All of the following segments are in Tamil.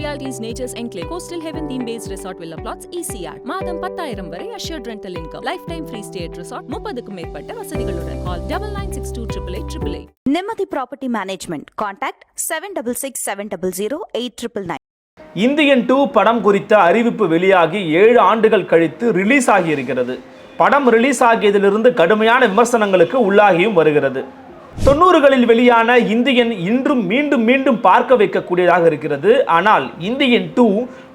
Realities Nature's Enclave Coastal Heaven Theme Based Resort Villa Plots ECR மாதம் பத்தாயிரம் வரை assured rental income. Lifetime free stay at resort முப்பதுக்கும் மேற்பட்ட வசதிகளுடன். Call double nine six two triple eight triple eight Nimmathi property management contact seven double six seven double zero eight triple nine Indian two படம் குறித்த அறிவிப்பு வெளியாகி ஏழு ஆண்டுகள் கழித்து ரிலீஸ் ஆகியிருக்கிறது. படம் ரிலீஸ் ஆகியதிலிருந்து கடுமையான விமர்சனங்களுக்கு உள்ளாகியும் வருகிறது. தொண்ணூறுகளில் வெளியான இந்தியன் இன்றும் மீண்டும் மீண்டும் பார்க்க வைக்கக்கூடியதாக இருக்கிறது. ஆனால் இந்தியன் டூ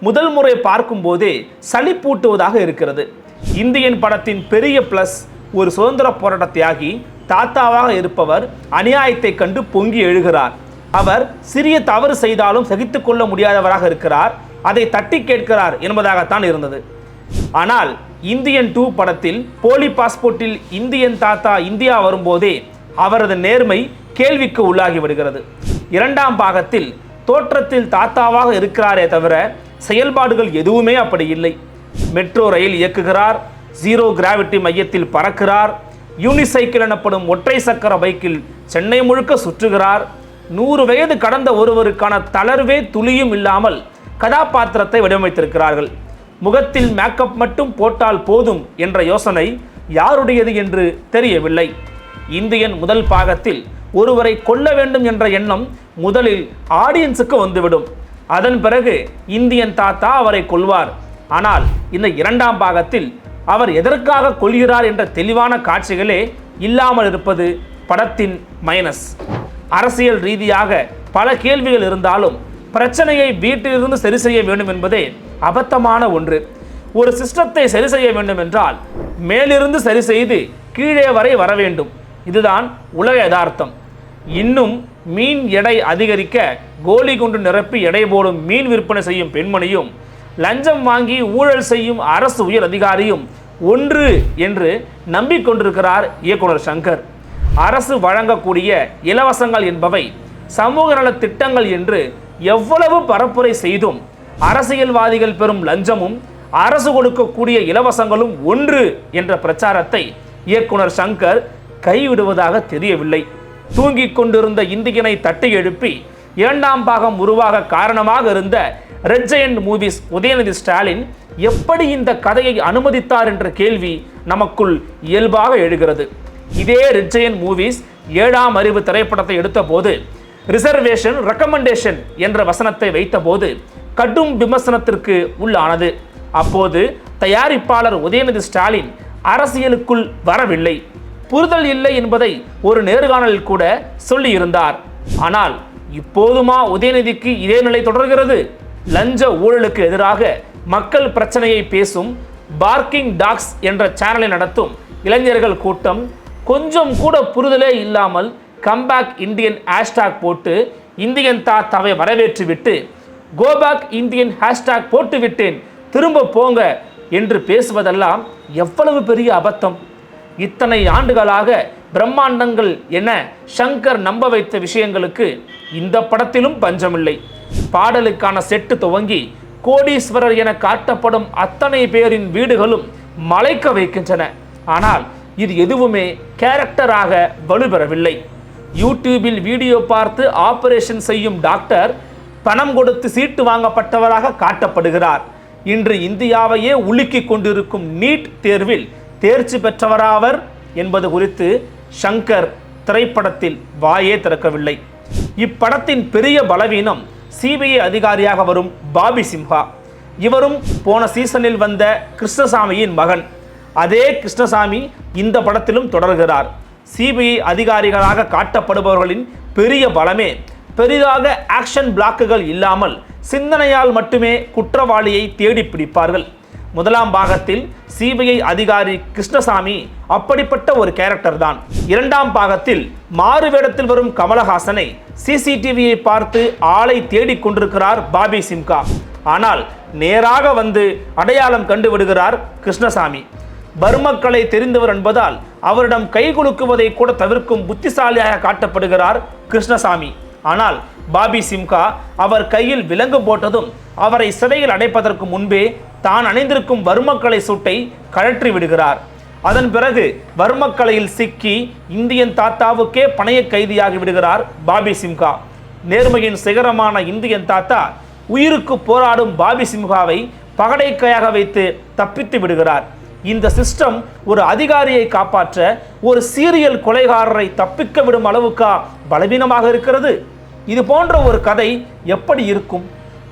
முதல் முறை பார்க்கும்போதே சளிப்பூட்டுவதாக இருக்கிறது. இந்தியன் படத்தின் பெரிய பிளஸ் ஒரு சுதந்திர போராட்ட தியாகி தாத்தாவாக இருப்பவர் அநியாயத்தை கண்டு பொங்கி எழுகிறார். அவர் சிறிய தவறு செய்தாலும் சகித்து கொள்ள முடியாதவராக இருக்கிறார். அதை தட்டி கேட்கிறார் என்பதாகத்தான் இருந்தது. ஆனால் இந்தியன் டூ படத்தில் போலி பாஸ்போர்ட்டில் இந்தியன் தாத்தா இந்தியா வரும்போதே அவரது நேர்மை கேள்விக்கு உள்ளாகி விடுகிறது. இரண்டாம் பாகத்தில் தோற்றத்தில் தாத்தாவாக இருக்கிறாரே தவிர செயல்பாடுகள் எதுவுமே அப்படி இல்லை. மெட்ரோ ரயில் இயக்குகிறார் ஜீரோ கிராவிட்டி மையத்தில் பறக்கிறார் யூனிசைக்கிள் எனப்படும் ஒற்றை சக்கர பைக்கில் சென்னை முழுக்க சுற்றுகிறார். நூறு வயது கடந்த ஒருவருக்கான தளர்வே துளியும் இல்லாமல் கதாபாத்திரத்தை வடிவமைத்திருக்கிறார்கள். முகத்தில் மேக்கப் மட்டும் போட்டால் போதும் என்ற யோசனை யாருடையது என்று தெரியவில்லை. இந்தியன் முதல் பாகத்தில் ஒருவரை கொல்ல வேண்டும் என்ற எண்ணம் முதலில் ஆடியன்ஸுக்கு வந்துவிடும். அதன் பிறகு இந்தியன் தாத்தா அவரை கொல்வார். ஆனால் இந்த இரண்டாம் பாகத்தில் அவர் எதற்காக கொள்கிறார் என்ற தெளிவான காட்சிகளே இல்லாமல் இருப்பது படத்தின் மைனஸ். அரசியல் ரீதியாக பல கேள்விகள் இருந்தாலும் பிரச்சனையை வீட்டிலிருந்து சரி செய்ய வேண்டும் என்பதே அபத்தமான ஒன்று. ஒரு சிஸ்டத்தை சரி செய்ய வேண்டும் என்றால் மேலிருந்து சரி செய்து கீழே வரை வர வேண்டும். இதுதான் உலக யதார்த்தம். இன்னும் மீன் எடை அதிகரிக்க கோலி குண்டு நிரப்பி எடை போடும் மீன் விற்பனை செய்யும் பெண்மணியும் லஞ்சம் வாங்கி ஊழல் செய்யும் அரசு உயர் அதிகாரியும் ஒன்று என்று நம்பிக்கொண்டிருக்கிறார் இயக்குனர் சங்கர். அரசு வழங்கக்கூடிய இலவசங்கள் என்பவை சமூக நல திட்டங்கள் என்று எவ்வளவு பரப்புரை செய்தும் அரசியல்வாதிகள் பெறும் லஞ்சமும் அரசு கொடுக்கக்கூடிய இலவசங்களும் ஒன்று என்ற பிரச்சாரத்தை இயக்குனர் சங்கர் கைவிடுவதாக தெரியவில்லை. தூங்கிக் கொண்டிருந்த இந்தியனை தட்டி எழுப்பி இரண்டாம் பாகம் உருவாக காரணமாக இருந்த Red Giant Movies Udhayanidhi Stalin எப்படி இந்த கதையை அனுமதித்தார் என்ற கேள்வி நமக்குள் இயல்பாக எழுகிறது. இதே ரெட் ஜெயண்ட் மூவிஸ் ஏழாம் அறிவு திரைப்படத்தை எடுத்தபோது ரிசர்வேஷன் ரெக்கமெண்டேஷன் என்ற வசனத்தை வைத்தபோது கடும் விமர்சனத்திற்கு உள்ளானது. அப்போது தயாரிப்பாளர் உதயநிதி ஸ்டாலின் அரசியலுக்குள் வரவில்லை. புரிதல் இல்லை என்பதை ஒரு நேர்காணலில் கூட சொல்லியிருந்தார். ஆனால் இப்போதுமா உதயநிதிக்கு இதே நிலை தொடர்கிறது. லஞ்ச ஊழலுக்கு எதிராக மக்கள் பிரச்சனையை பேசும் பார்க்கிங் டாக்ஸ் என்ற சேனலை நடத்தும் இளைஞர்கள் கூட்டம் கொஞ்சம் கூட புரிதலே இல்லாமல் கம்பேக் இந்தியன் ஹேஷ்டாக் போட்டு இந்தியன் தாத்தாவை வரவேற்றுவிட்டு கோபேக் இந்தியன் ஹேஷ்டாக் போட்டு விட்டேன் திரும்ப போங்க என்று பேசுவதெல்லாம் எவ்வளவு பெரிய அபத்தம். இத்தனை ஆண்டுகளாக பிரம்மாண்டங்கள் என ஷங்கர் நம்ப வைத்த விஷயங்களுக்கு இந்த படத்திலும் பஞ்சமில்லை. பாடலுக்கான செட்டு துவங்கி கோடீஸ்வரர் என காட்டப்படும் அத்தனை பேரின் வீடுகளும் மலைக்க வைக்கின்றன. ஆனால் இது எதுவுமே கேரக்டராக வலுப்பெறவில்லை யூடியூபில் வீடியோ பார்த்து ஆபரேஷன் செய்யும் டாக்டர் பணம் கொடுத்து சீட்டு வாங்கப்பட்டவராக காட்டப்படுகிறார். இன்று இந்தியாவையே உலுக்கி கொண்டிருக்கும் நீட் தேர்வில் தேர்ச்சி பெற்றவராவர் என்பது குறித்து ஷங்கர் திரைப்படத்தில் வாயே திறக்கவில்லை. இப்படத்தின் பெரிய பலவீனம் சிபிஐ அதிகாரியாக வரும் பாபி சிம்ஹா. இவரும் போன சீசனில் வந்த கிருஷ்ணசாமியின் மகன். அதே கிருஷ்ணசாமி இந்த படத்திலும் தொடர்கிறார். சிபிஐ அதிகாரிகளாக காட்டப்படுபவர்களின் பெரிய பலமே பெரிதாக ஆக்ஷன் பிளாக்குகள் இல்லாமல் சிந்தனையால் மட்டுமே குற்றவாளியை தேடி பிடிப்பார்கள் முதலாம் பாகத்தில் சிபிஐ அதிகாரி கிருஷ்ணசாமி அப்படிப்பட்ட ஒரு கேரக்டர் தான். இரண்டாம் பாகத்தில் மாறு வேடத்தில் வரும் கமலஹாசனை சிசிடிவியை பார்த்து ஆளை தேடிக் கொண்டிருக்கிறார் பாபி சிம்கா. ஆனால் நேராக வந்து அடையாளம் கண்டு விடுகிறார் கிருஷ்ணசாமி. பர்மக்களை தெரிந்தவர் என்பதால் அவரிடம் கை குலுக்குவதை கூட தவிர்க்கும் புத்திசாலியாக காட்டப்படுகிறார் கிருஷ்ணசாமி. ஆனால் பாபி சிம்கா அவர் கையில் விலங்கு போட்டதும் அவரை சிறையில் அடைப்பதற்கு முன்பே தான் அணிந்திருக்கும் வர்மக்கலை சூட்டை கழற்றி விடுகிறார். அதன் பிறகு வர்மக்கலையில் சிக்கி இந்தியன் தாத்தாவுக்கே பணைய கைதியாகி விடுகிறார் பாபி சிம்கா நேர்மையின் சிகரமான இந்தியன் தாத்தா உயிருக்கு போராடும் பாபி சிம்ஹாவை பகடைக்கையாக வைத்து தப்பித்து விடுகிறார். இந்த சிஸ்டம் ஒரு அதிகாரியை காப்பாற்ற ஒரு சீரியல் கொலைகாரரை தப்பிக்க விடும் அளவுக்கா பலவீனமாக இருக்கிறது? இது போன்ற ஒரு கதை எப்படி இருக்கும்?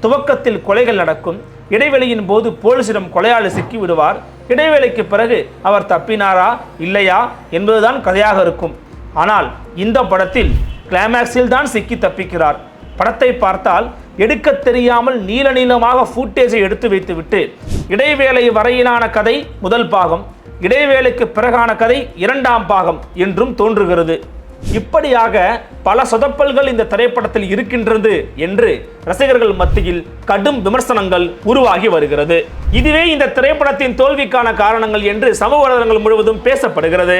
துவக்கத்தில் கொலைகள் நடக்கும். இடைவெளியின் போது போலீசிடம் கொலையாளி சிக்கி விடுவார். இடைவேளைக்கு பிறகு அவர் தப்பினாரா இல்லையா என்பதுதான் கதையாக இருக்கும். ஆனால் இந்த படத்தில் கிளைமேக்ஸில் தான் சிக்கி தப்பிக்கிறார். படத்தை பார்த்தால் எடுக்க தெரியாமல் நீல நீளமாக ஃபூட்டேஜை எடுத்து வைத்துவிட்டு இடைவேளை வரையிலான கதை முதல் பாகம் இடைவேளைக்கு பிறகான கதை இரண்டாம் பாகம் என்றும் தோன்றுகிறது. இப்படியாக பல சொதப்பல்கள் இந்த திரைப்படத்தில் இருக்கின்றது என்று ரசிகர்கள் மத்தியில் கடும் விமர்சனங்கள் உருவாகி வருகிறது. இதுவே இந்த திரைப்படத்தின் தோல்விக்கான காரணங்கள் என்று சமூக வலைதளங்கள் முழுவதும் பேசப்படுகிறது.